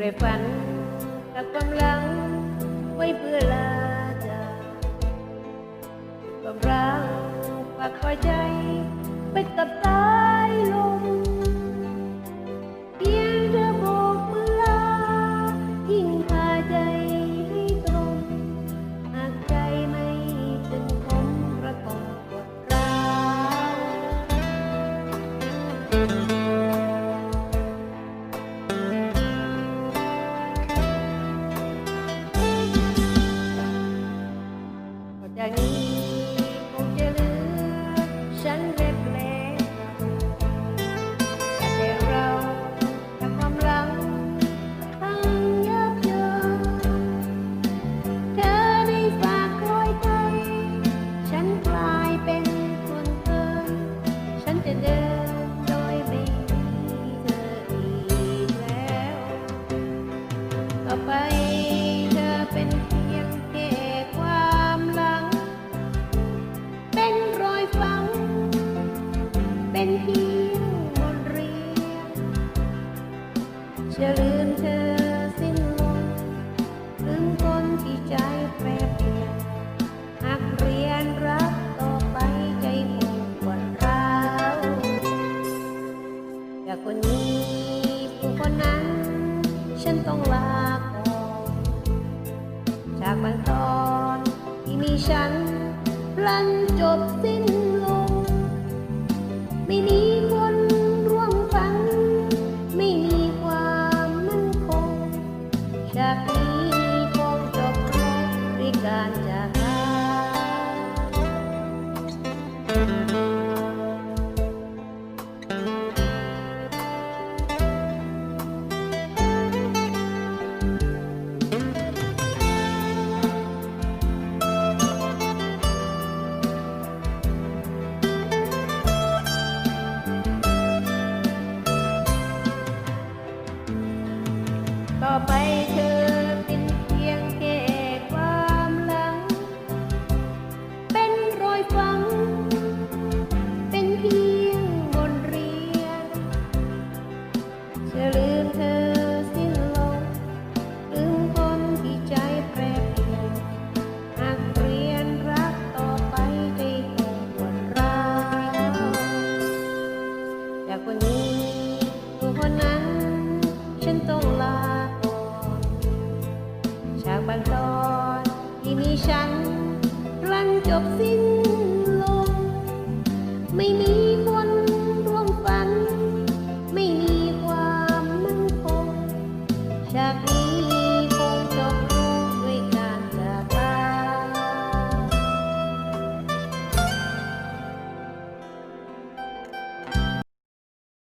ด้วยฝันกับความหลัง ไว้เพื่อลาจากความรักฝากคอยใจไปกับตา หากเรียนรักต่อไปใจคงวดร้าวจากคนนี้ผู้คนนั้น ฉันต้องลาก่อนจากวันตอนที่ฉันพลันจบสิ้น ไปเธอ chụp xin